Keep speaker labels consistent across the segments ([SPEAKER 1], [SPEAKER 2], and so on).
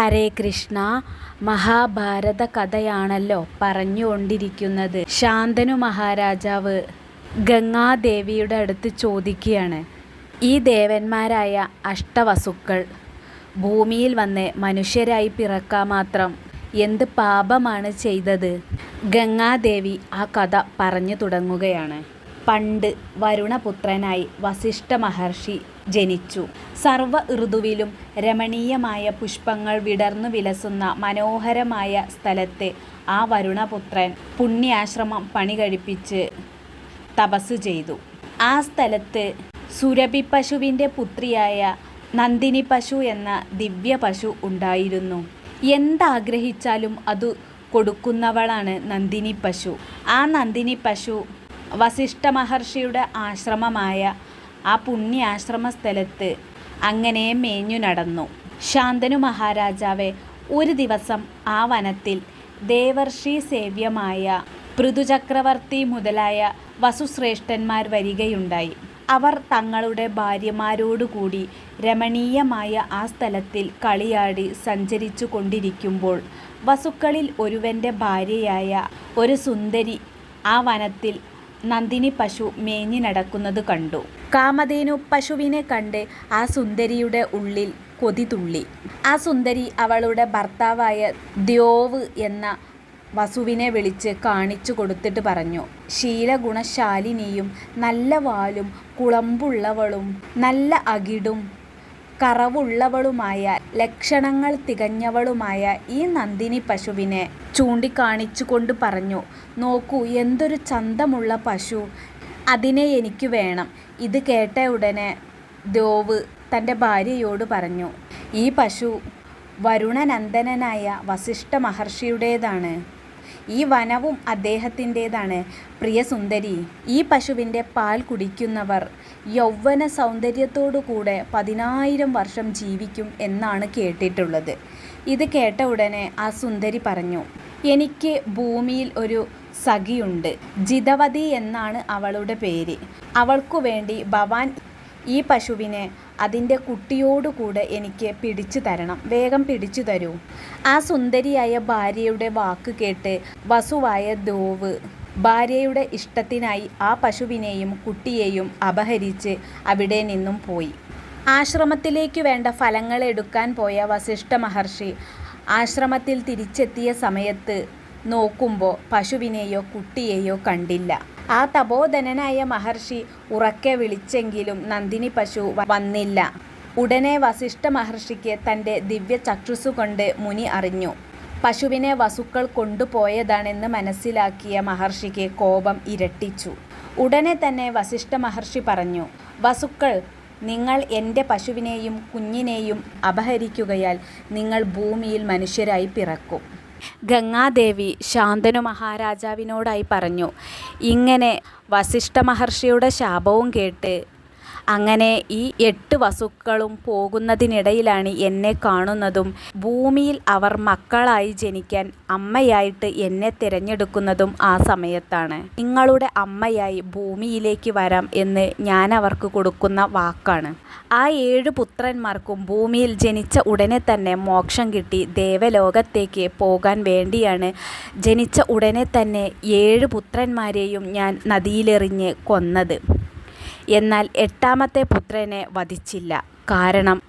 [SPEAKER 1] ഹരേ കൃഷ്ണ മഹാഭാരത കഥയാണല്ലോ പറഞ്ഞുകൊണ്ടിരിക്കുന്നത്. ശാന്തനു മഹാരാജാവ് ഗംഗാദേവിയുടെ അടുത്ത് ചോദിക്കുകയാണ്. ഈ ദേവന്മാരായ അഷ്ടവസുക്കൾ ഭൂമിയിൽ വന്ന് മനുഷ്യരായി പിറക്കാൻ മാത്രം എന്ത് പാപമാണ് ചെയ്തത്? ഗംഗാദേവി ആ കഥ പറഞ്ഞു തുടങ്ങുകയാണ്. പണ്ട് വരുണപുത്രനായി വസിഷ്ഠ മഹർഷി ജനിച്ചു. സർവ ഋതുവിലും രമണീയമായ പുഷ്പങ്ങൾ വിടർന്നു വിലസുന്ന മനോഹരമായ സ്ഥലത്തെ ആ വരുണപുത്രൻ പുണ്യാശ്രമം പണി കഴിപ്പിച്ച് തപസ് ചെയ്തു. ആ സ്ഥലത്ത് സുരഭി പശുവിന്റെ പുത്രിയായ നന്ദിനി പശു എന്ന ദിവ്യ പശു ഉണ്ടായിരുന്നു. എന്താഗ്രഹിച്ചാലും അത് കൊടുക്കുന്നവളാണ് നന്ദിനി പശു ആ നന്ദിനി പശു വസിഷ്ഠ മഹർഷിയുടെ ആശ്രമമായ ആ പുണ്യാശ്രമ സ്ഥലത്ത് അങ്ങനെ മേഞ്ഞു നടന്നു. ശാന്തനു മഹാരാജാവെ ഒരു ദിവസം ആ വനത്തിൽ ദേവർഷി സേവ്യമായ പൃഥുചക്രവർത്തി മുതലായ വസുശ്രേഷ്ഠന്മാർ വരികയുണ്ടായി. അവർ തങ്ങളുടെ ഭാര്യമാരോടുകൂടി രമണീയമായ ആ സ്ഥലത്തിൽ കളിയാടി സഞ്ചരിച്ചു കൊണ്ടിരിക്കുമ്പോൾ വസുക്കളിൽ ഒരുവന്റെ ഭാര്യയായ ഒരു സുന്ദരി ആ വനത്തിൽ നന്ദിനി പശു മേഞ്ഞു നടക്കുന്നത് കണ്ടു. കാമധേനു പശുവിനെ കണ്ട് ആ സുന്ദരിയുടെ ഉള്ളിൽ കൊതി തുള്ളി. ആ സുന്ദരി അവളുടെ ഭർത്താവായ ദ്യോവ് എന്ന വസുവിനെ വിളിച്ച് കാണിച്ചു കൊടുത്തിട്ട് പറഞ്ഞു ശീലഗുണശാലിനിയും നല്ല വാലും കുളമ്പുള്ളവളും നല്ല അകിടും കറവുള്ളവളുമായ ലക്ഷണങ്ങൾ തികഞ്ഞവളുമായ ഈ നന്ദിനി പശുവിനെ ചൂണ്ടിക്കാണിച്ചുകൊണ്ട് പറഞ്ഞു നോക്കൂ എന്തൊരു ചന്തമുള്ള പശു. അതിനെ എനിക്ക് വേണം. ഇത് കേട്ട ഉടനെ ദോവ് തന്റെ ഭാര്യയോട് പറഞ്ഞു ഈ പശു വരുണനന്ദനായ വസിഷ്ഠ മഹർഷിയുടേതാണ്. ഈ വനവും അദ്ദേഹത്തിന്റേതാണ്. പ്രിയ സുന്ദരി ഈ പശുവിന്റെ പാൽ കുടിക്കുന്നവർ യൗവന സൗന്ദര്യത്തോടുകൂടെ പതിനായിരം വർഷം ജീവിക്കും എന്നാണ് കേട്ടിട്ടുള്ളത്. ഇത് കേട്ട ഉടനെ ആ സുന്ദരി പറഞ്ഞു എനിക്ക് ഭൂമിയിൽ ഒരു സഖിയുണ്ട്. ജിതവതി എന്നാണ് അവളുടെ പേര്. അവൾക്കു വേണ്ടി ഭവാൻ ഈ പശുവിനെ അതിന്റെ കുട്ടിയോടുകൂടെ എനിക്ക് പിടിച്ചു തരണം. വേഗം പിടിച്ചു തരൂ. ആ സുന്ദരിയായ ഭാര്യയുടെ വാക്ക് കേട്ട് വസുവായ ദോവ് ഭാര്യയുടെ ഇഷ്ടത്തിനായി ആ പശുവിനെയും കുട്ടിയെയും അപഹരിച്ച് അവിടെ നിന്നും പോയി. ആശ്രമത്തിലേക്ക് വേണ്ട ഫലങ്ങൾ എടുക്കാൻ പോയ വസിഷ്ഠ മഹർഷി ആശ്രമത്തിൽ തിരിച്ചെത്തിയ സമയത്ത് നോക്കുമ്പോൾ പശുവിനെയോ കുട്ടിയെയോ കണ്ടില്ല. ആ തപോധനനായ മഹർഷി ഉറക്കെ വിളിച്ചെങ്കിലും നന്ദിനി പശു വന്നില്ല. ഉടനെ വസിഷ്ഠ മഹർഷിക്ക് തന്റെ ദിവ്യ ചക്ഷുസുകൊണ്ട് മുനി അറിഞ്ഞു. പശുവിനെ വസുക്കൾ കൊണ്ടുപോയതാണെന്ന് മനസ്സിലാക്കിയ മഹർഷിക്ക് കോപം ഇരട്ടിച്ചു. ഉടനെ തന്നെ വസിഷ്ഠ മഹർഷി പറഞ്ഞു വസുക്കൾ നിങ്ങൾ എന്റെ പശുവിനെയും കുഞ്ഞിനെയും അപഹരിക്കുകയാൽ നിങ്ങൾ ഭൂമിയിൽ മനുഷ്യരായി പിറക്കും. ഗംഗാദേവി ശാന്തനു മഹാരാജാവിനോടായി പറഞ്ഞു. ഇങ്ങനെ വസിഷ്ഠ മഹർഷിയുടെ ശാപവും കേട്ട് അങ്ങനെ ഈ എട്ട് വസുക്കളും പോകുന്നതിനിടയിലാണ് എന്നെ കാണുന്നതും ഭൂമിയിൽ അവർ മക്കളായി ജനിക്കാൻ അമ്മയായിട്ട് എന്നെ തിരഞ്ഞെടുക്കുന്നതും ആ സമയത്താണ്. നിങ്ങളുടെ അമ്മയായി ഭൂമിയിലേക്ക് വരാം എന്ന് ഞാൻ അവർക്ക് കൊടുക്കുന്ന വാക്കാണ്. ആ ഏഴ് പുത്രന്മാർക്കും ഭൂമിയിൽ ജനിച്ച ഉടനെ തന്നെ മോക്ഷം കിട്ടി. ദേവലോകത്തേക്ക് പോകാൻ വേണ്ടിയാണ് ജനിച്ച ഉടനെ തന്നെ ഏഴ് പുത്രന്മാരെയും ഞാൻ നദിയിലെറിഞ്ഞ് കൊന്നത്. എന്നാൽ എട്ടാമത്തെ പുത്രനെ വധിച്ചില്ല. കാരണം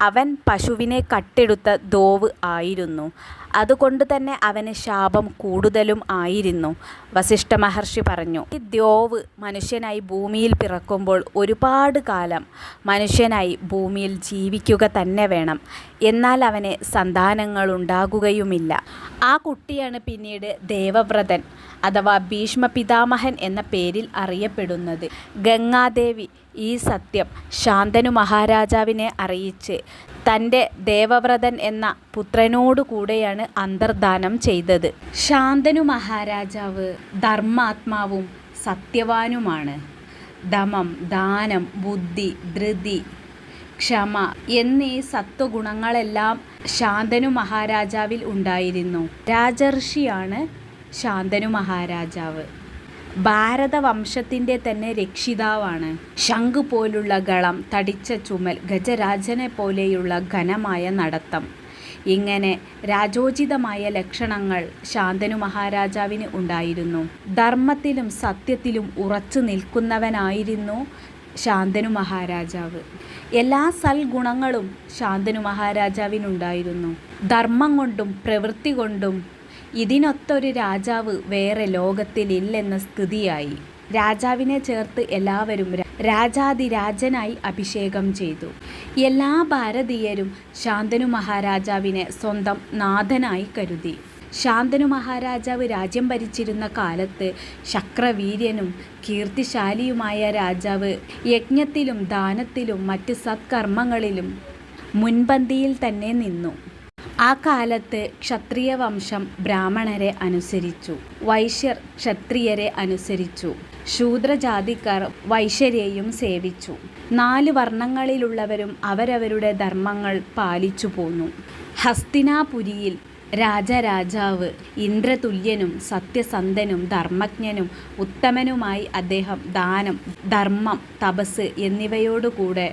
[SPEAKER 1] അവൻ പശുവിനെ കട്ടെടുത്ത ദോവ് ആയിരുന്നു. അതുകൊണ്ട് തന്നെ അവന് ശാപം കൂടുതലും ആയിരുന്നു. വസിഷ്ഠ മഹർഷി പറഞ്ഞു ഈ ദ്യോവ് മനുഷ്യനായി ഭൂമിയിൽ പിറക്കുമ്പോൾ ഒരുപാട് കാലം മനുഷ്യനായി ഭൂമിയിൽ ജീവിക്കുക തന്നെ വേണം. എന്നാൽ അവന് സന്താനങ്ങൾ ഉണ്ടാകുകയുമില്ല. ആ കുട്ടിയാണ് പിന്നീട് ദേവവ്രതൻ അഥവാ ഭീഷ്മ പിതാമഹൻ എന്ന പേരിൽ അറിയപ്പെടുന്നത്. ഗംഗാദേവി ഈ സത്യം ശാന്തനു മഹാരാജാവിനെ അറിയിച്ച് തന്റെ ദേവവ്രതൻ എന്ന പുത്രനോടു കൂടെയാണ് അന്തർദാനം ചെയ്തത്. ശാന്തനു മഹാരാജാവ് ധർമാത്മാവും സത്യവാനുമാണ്. ദമം ദാനം ബുദ്ധി ധൃതി ക്ഷമ എന്നീ സത്വഗുണങ്ങളെല്ലാം ശാന്തനു മഹാരാജാവിൽ ഉണ്ടായിരുന്നു. രാജർഷിയാണ് ശാന്തനു മഹാരാജാവ്. ഭാരതവംശത്തിന്റെ തന്നെ രക്ഷിതാവാണ്. ശംഖ് പോലുള്ള ഗളം തടിച്ച ചുമൽ ഗജരാജനെ പോലെയുള്ള ഘനമായ നടത്തം. ഇങ്ങനെ രാജോചിതമായ ലക്ഷണങ്ങൾ ശാന്തനു മഹാരാജാവിന് ഉണ്ടായിരുന്നു. ധർമ്മത്തിലും സത്യത്തിലും ഉറച്ചു നിൽക്കുന്നവനായിരുന്നു ശാന്തനു മഹാരാജാവ്. എല്ലാ സൽഗുണങ്ങളും ശാന്തനു മഹാരാജാവിനുണ്ടായിരുന്നു. ധർമ്മം കൊണ്ടും പ്രവൃത്തി കൊണ്ടും ഇതിനൊത്തൊരു രാജാവ് വേറെ ലോകത്തിലില്ലെന്ന സ്ഥിതിയായി. രാജാവിനെ ചേർത്ത് എല്ലാവരും രാജാതിരാജനായി അഭിഷേകം ചെയ്തു. എല്ലാ ഭാരതീയരും ശാന്തനു മഹാരാജാവിനെ സ്വന്തം നാഥനായി കരുതി. ശാന്തനു മഹാരാജാവ് രാജ്യം ഭരിച്ചിരുന്ന കാലത്ത് ശക്രവീര്യനും കീർത്തിശാലിയുമായ രാജാവ് യജ്ഞത്തിലും ദാനത്തിലും മറ്റ് സത്കർമ്മങ്ങളിലും മുൻപന്തിയിൽ തന്നെ നിന്നു. ആ കാലത്ത് ക്ഷത്രിയ വംശം ബ്രാഹ്മണരെ അനുസരിച്ചു വൈശ്യർ ക്ഷത്രിയരെ അനുസരിച്ചു ശൂദ്രജാതിക്കാർ വൈശ്യരെയും സേവിച്ചു. നാല് വർണങ്ങളിലുള്ളവരും അവരവരുടെ ധർമ്മങ്ങൾ പാലിച്ചു പോന്നു. ഹസ്തിനാപുരിയിൽ രാജരാജാവ് ഇന്ദ്രതുല്യനും സത്യസന്ധനും ധർമ്മജ്ഞനും ഉത്തമനുമായി അദ്ദേഹം ദാനം ധർമ്മം തപസ് എന്നിവയോടുകൂടെ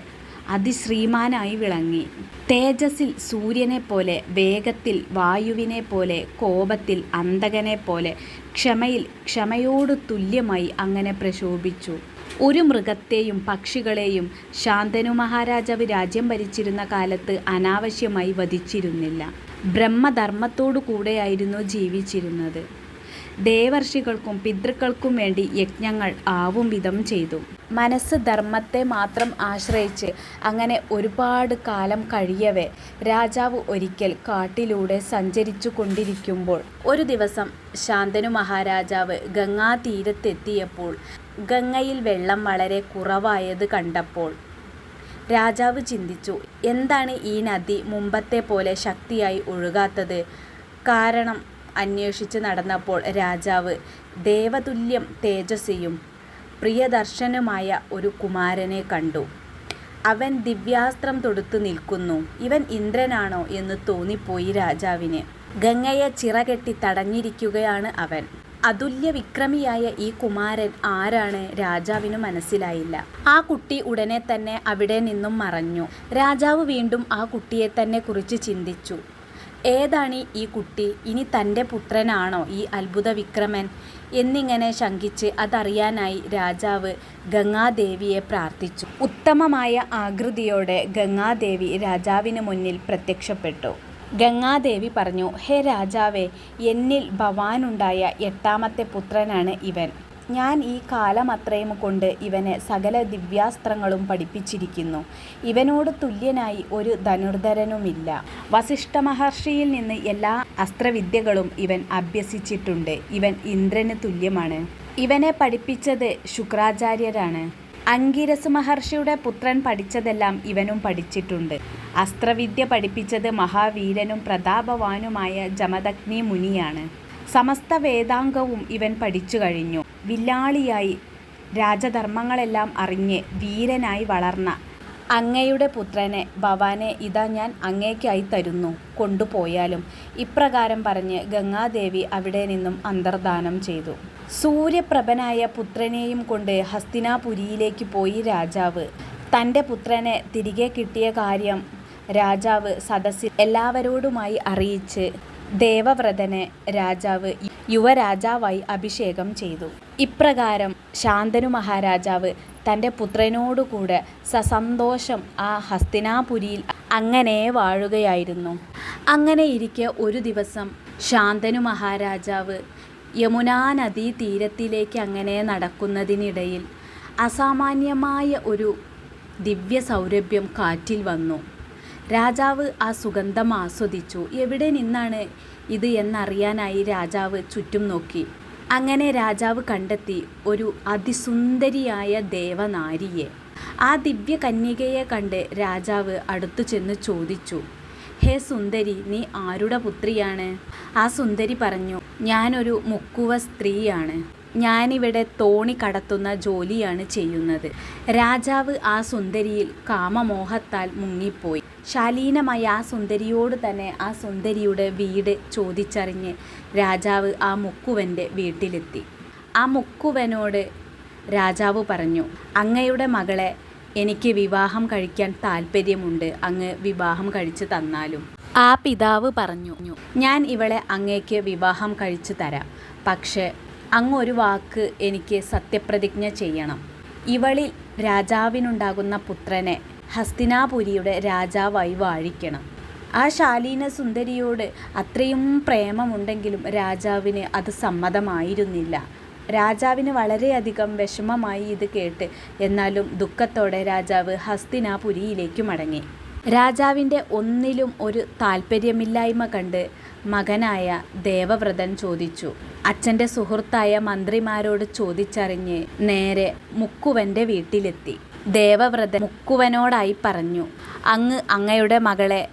[SPEAKER 1] അതിശ്രീമാനായി വിളങ്ങി. തേജസ്സിൽ സൂര്യനെ പോലെ വേഗത്തിൽ വായുവിനെ പോലെ കോപത്തിൽ അന്തകനെ പോലെ ക്ഷമയിൽ ക്ഷമയോട് തുല്യമായി അങ്ങനെ പ്രശോഭിച്ചു. ഒരു മൃഗത്തെയും പക്ഷികളെയും ശാന്തനു മഹാരാജാവ് രാജ്യം ഭരിച്ചിരുന്ന കാലത്ത് അനാവശ്യമായി വധിച്ചിരുന്നില്ല. ബ്രഹ്മധർമ്മത്തോടു കൂടെയായിരുന്നു ജീവിച്ചിരുന്നത്. ദേവർഷികൾക്കും പിതൃക്കൾക്കും വേണ്ടി യജ്ഞങ്ങൾ ആവും വിധം ചെയ്തു. മനസ്സ് ധർമ്മത്തെ മാത്രം ആശ്രയിച്ച് അങ്ങനെ ഒരുപാട് കാലം കഴിയവേ രാജാവ് ഒരിക്കൽ കാട്ടിലൂടെ സഞ്ചരിച്ചു കൊണ്ടിരിക്കുമ്പോൾ ഒരു ദിവസം ശാന്തനു മഹാരാജാവ് ഗംഗാതീരത്തെത്തിയപ്പോൾ ഗംഗയിൽ വെള്ളം വളരെ കുറവായത് കണ്ടപ്പോൾ രാജാവ് ചിന്തിച്ചു എന്താണ് ഈ നദി മുമ്പത്തെ പോലെ ശക്തിയായി ഒഴുകാത്തത്? കാരണം അന്വേഷിച്ച് നടന്നപ്പോൾ രാജാവ് ദേവതുല്യം തേജസ്സിയും പ്രിയദർശനുമായ ഒരു കുമാരനെ കണ്ടു. അവൻ ദിവ്യാസ്ത്രം തൊടുത്തു നിൽക്കുന്നു. ഇവൻ ഇന്ദ്രനാണോ എന്ന് തോന്നിപ്പോയി രാജാവിന്. ഗംഗയെ ചിറകെട്ടി തടഞ്ഞിരിക്കുകയാണ് അവൻ. അതുല്യ വിക്രമിയായ ഈ കുമാരൻ ആരാണ് രാജാവിന് മനസ്സിലായില്ല. ആ കുട്ടി ഉടനെ തന്നെ അവിടെ നിന്നും മറഞ്ഞു. രാജാവ് വീണ്ടും ആ കുട്ടിയെ തന്നെ കുറിച്ച് ചിന്തിച്ചു. ഏതാണ് ഈ കുട്ടി? ഇനി തന്റെ പുത്രനാണോ ഈ അത്ഭുത വിക്രമൻ? എന്നിങ്ങനെ ശങ്കിച്ച് അതറിയാനായി രാജാവ് ഗംഗാദേവിയെ പ്രാർത്ഥിച്ചു. ഉത്തമമായ ആകൃതിയോടെ ഗംഗാദേവി രാജാവിന് മുന്നിൽ പ്രത്യക്ഷപ്പെട്ടു. ഗംഗാദേവി പറഞ്ഞു ഹേ രാജാവേ എന്നിൽ ഭവാനുണ്ടായ എട്ടാമത്തെ പുത്രനാണ് ഇവൻ. ഞാൻ ഈ കാലമത്രയും കൊണ്ട് ഇവനെ സകല ദിവ്യാസ്ത്രങ്ങളും പഠിപ്പിച്ചിരിക്കുന്നു. ഇവനോട് തുല്യനായി ഒരു ധനുർധരനുമില്ല. വസിഷ്ഠ മഹർഷിയിൽ നിന്ന് എല്ലാ അസ്ത്രവിദ്യകളും ഇവൻ അഭ്യസിച്ചിട്ടുണ്ട്. ഇവൻ ഇന്ദ്രന് തുല്യമാണ്. ഇവനെ പഠിപ്പിച്ചത് ശുക്രാചാര്യരാണ്. അങ്കിരസ് മഹർഷിയുടെ പുത്രൻ പഠിച്ചതെല്ലാം ഇവനും പഠിച്ചിട്ടുണ്ട്. അസ്ത്രവിദ്യ പഠിപ്പിച്ചത് മഹാവീരനും പ്രതാപവാനുമായ ജമദഗ്നി മുനിയാണ് സമസ്ത വേദാംഗവും ഇവൻ പഠിച്ചു കഴിഞ്ഞു. വില്ലാളിയായി രാജധർമ്മങ്ങളെല്ലാം അറിഞ്ഞ് വീരനായി വളർന്ന അങ്ങയുടെ പുത്രനെ ഭവാനെ ഇതാ ഞാൻ അങ്ങേക്കായി തരുന്നു കൊണ്ടുപോയാലും. ഇപ്രകാരം പറഞ്ഞ് ഗംഗാദേവി അവിടെ നിന്നും അന്തർദാനം ചെയ്തു. സൂര്യപ്രഭനായ പുത്രനെയും കൊണ്ട് ഹസ്തിനാപുരിയിലേക്ക് പോയി രാജാവ്. തന്റെ പുത്രനെ തിരികെ കിട്ടിയ കാര്യം രാജാവ് സദസ്സിൽ എല്ലാവരോടുമായി അറിയിച്ച് ദേവവ്രതനെ രാജാവ് യുവരാജാവായി അഭിഷേകം ചെയ്തു. ഇപ്രകാരം ശാന്തനു മഹാരാജാവ് തന്റെ പുത്രനോടുകൂടെ സസന്തോഷം ആ ഹസ്തിനാപുരിയിൽ അങ്ങനെ വാഴുകയായിരുന്നു. അങ്ങനെ ഇരിക്കെ ഒരു ദിവസം ശാന്തനു മഹാരാജാവ് യമുനാ നദീ തീരത്തിലേക്ക് അങ്ങനെ നടക്കുന്നതിനിടയിൽ അസാമാന്യമായ ഒരു ദിവ്യ സൗരഭ്യം കാറ്റിൽ വന്നു. രാജാവ് ആ സുഗന്ധം ആസ്വദിച്ചു. എവിടെ നിന്നാണ് ഇത് എന്നറിയാനായി രാജാവ് ചുറ്റും നോക്കി. അങ്ങനെ രാജാവ് കണ്ടെത്തി ഒരു അതിസുന്ദരിയായ ദേവനാരിയെ. ആ ദിവ്യ കന്യകയെ കണ്ട് രാജാവ് അടുത്തു ചെന്ന് ചോദിച്ചു ഹേ സുന്ദരി നീ ആരുടെ പുത്രിയാണ്? ആ സുന്ദരി പറഞ്ഞു ഞാനൊരു മുക്കുവ സ്ത്രീയാണ്. ഞാനിവിടെ തോണി കടത്തുന്ന ജോലിയാണ് ചെയ്യുന്നത്. രാജാവ് ആ സുന്ദരിയിൽ കാമമോഹത്താൽ മുങ്ങിപ്പോയി. ശാലീനമായി ആ സുന്ദരിയോട് തന്നെ ആ സുന്ദരിയുടെ വീട് ചോദിച്ചറിഞ്ഞ് രാജാവ് ആ മുക്കുവന്റെ വീട്ടിലെത്തി. ആ മുക്കുവനോട് രാജാവ് പറഞ്ഞു അങ്ങയുടെ മകളെ എനിക്ക് വിവാഹം കഴിക്കാൻ താല്പര്യമുണ്ട് അങ്ങ് വിവാഹം കഴിച്ചു തന്നാലും. ആ പിതാവ് പറഞ്ഞു ഞാൻ ഇവളെ അങ്ങേക്ക് വിവാഹം കഴിച്ചു തരാം. പക്ഷേ അങ്ങ് ഒരു വാക്ക് എനിക്ക് സത്യപ്രതിജ്ഞ ചെയ്യണം. ഇവളിൽ രാജാവിനുണ്ടാകുന്ന പുത്രനെ ഹസ്തിനാപുരിയുടെ രാജാവായി വാഴിക്കണം. ആ ശാലീന സുന്ദരിയോട് അത്രയും പ്രേമമുണ്ടെങ്കിലും രാജാവിന് അത് സമ്മതമായിരുന്നില്ല. രാജാവിന് വളരെയധികം വിഷമമായി ഇത് കേട്ട് എന്നാലും ദുഃഖത്തോടെ രാജാവ് ഹസ്തിനാപുരിയിലേക്ക് മടങ്ങി. രാജാവിന്റെ ഒന്നിലും ഒരു താല്പര്യമില്ലായ്മ കണ്ട് മകനായ ദേവവ്രതൻ ചോദിച്ചു. അച്ഛന്റെ സുഹൃത്തായ മന്ത്രിമാരോട് ചോദിച്ചറിഞ്ഞ് നേരെ മുക്കുവന്റെ വീട്ടിലെത്തി. ദേവവ്രതൻ മുക്കുവനോടായി പറഞ്ഞു അങ്ങ് അങ്ങയുടെ മകളെ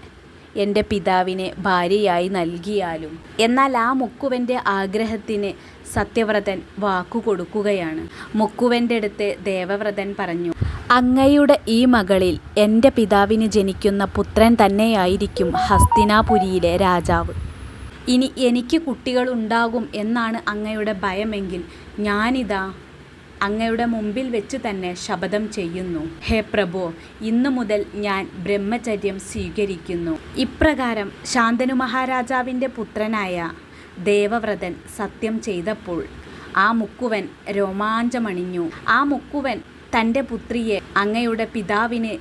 [SPEAKER 1] എന്റെ പിതാവിനെ ഭാര്യയായി നൽകിയാലും എന്നാൽ ആ മുക്കുവന്റെ ആഗ്രഹത്തിന് സത്യവ്രതൻ വാക്കുകൊടുക്കുകയാണ്. മുക്കുവന്റെ അടുത്ത് ദേവവ്രതൻ പറഞ്ഞു അങ്ങയുടെ ഈ മകളിൽ എന്റെ പിതാവിന് ജനിക്കുന്ന പുത്രൻ തന്നെയായിരിക്കും ഹസ്തിനാപുരിയിലെ രാജാവ്. ഇനി എനിക്ക് കുട്ടികളുണ്ടാകും എന്നാണ് അങ്ങയുടെ ഭയമെങ്കിൽ ഞാനിതാ അങ്ങയുടെ മുമ്പിൽ വെച്ച് തന്നെ ശപഥം ചെയ്യുന്നു. ഹേ പ്രഭു ഇന്നു മുതൽ ഞാൻ ബ്രഹ്മചര്യം സ്വീകരിക്കുന്നു. ഇപ്രകാരം ശാന്തനു മഹാരാജാവിന്റെ പുത്രനായ ദേവവ്രതൻ സത്യം ചെയ്തപ്പോൾ ആ മുക്കുവൻ രോമാഞ്ചമണിഞ്ഞു. ആ മുക്കുവൻ തന്റെ പുത്രിയെ അങ്ങയുടെ പിതാവിന്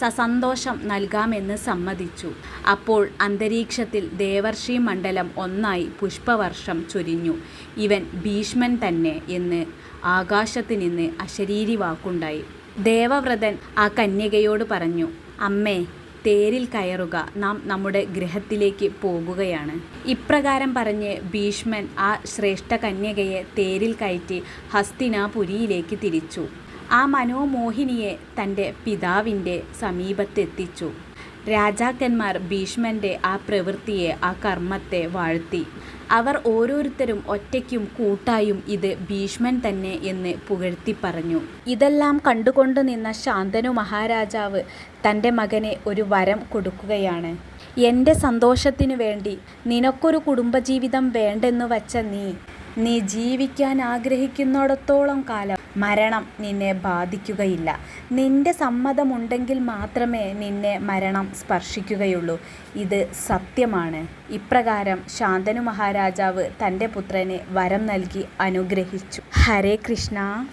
[SPEAKER 1] സസന്തോഷം നൽകാമെന്ന് സമ്മതിച്ചു. അപ്പോൾ അന്തരീക്ഷത്തിൽ ദേവർഷി മണ്ഡലം ഒന്നായി പുഷ്പവർഷം ചൊരിഞ്ഞു. ഇവൻ ഭീഷ്മൻ തന്നെ എന്ന് ആകാശത്ത് നിന്ന് അശരീരി വാക്കുണ്ടായി ദേവവ്രതൻ ആ കന്യകയോട് പറഞ്ഞു അമ്മേ തേരിൽ കയറുക. നാം നമ്മുടെ ഗ്രഹത്തിലേക്ക് പോകുകയാണ്. ഇപ്രകാരം പറഞ്ഞ് ഭീഷ്മൻ ആ ശ്രേഷ്ഠ കന്യകയെ തേരിൽ കയറ്റി ഹസ്തിനാപുരിയിലേക്ക് തിരിച്ചു. ആ മനോമോഹിനിയെ തന്റെ പിതാവിന്റെ സമീപത്തെത്തിച്ചു. രാജാക്കന്മാർ ഭീഷ്മന്റെ ആ പ്രവൃത്തിയെ ആ കർമ്മത്തെ വാഴ്ത്തി. അവർ ഓരോരുത്തരും ഒറ്റയ്ക്കും കൂട്ടായും ഇത് ഭീഷ്മൻ തന്നെ എന്ന് പുകഴ്ത്തി പറഞ്ഞു. ഇതെല്ലാം കണ്ടുകൊണ്ട് നിന്ന ശാന്തനു മഹാരാജാവ് തന്റെ മകനെ ഒരു വരം കൊടുക്കുകയാണ്. എന്റെ സന്തോഷത്തിനു വേണ്ടി നിനക്കൊരു കുടുംബജീവിതം വേണ്ടെന്നു വച്ച നീ നീ ജീവിക്കാൻ ആഗ്രഹിക്കുന്നിടത്തോളം കാലം മരണം നിന്നെ ബാധിക്കുകയില്ല. നിന്റെ സമ്മതമുണ്ടെങ്കിൽ മാത്രമേ നിന്നെ മരണം സ്പർശിക്കുകയുള്ളൂ. ഇത് സത്യമാണ്. ഇപ്രകാരം ശാന്തനു മഹാരാജാവ് തന്റെ പുത്രനെ വരം നൽകി അനുഗ്രഹിച്ചു. ഹരേ കൃഷ്ണ.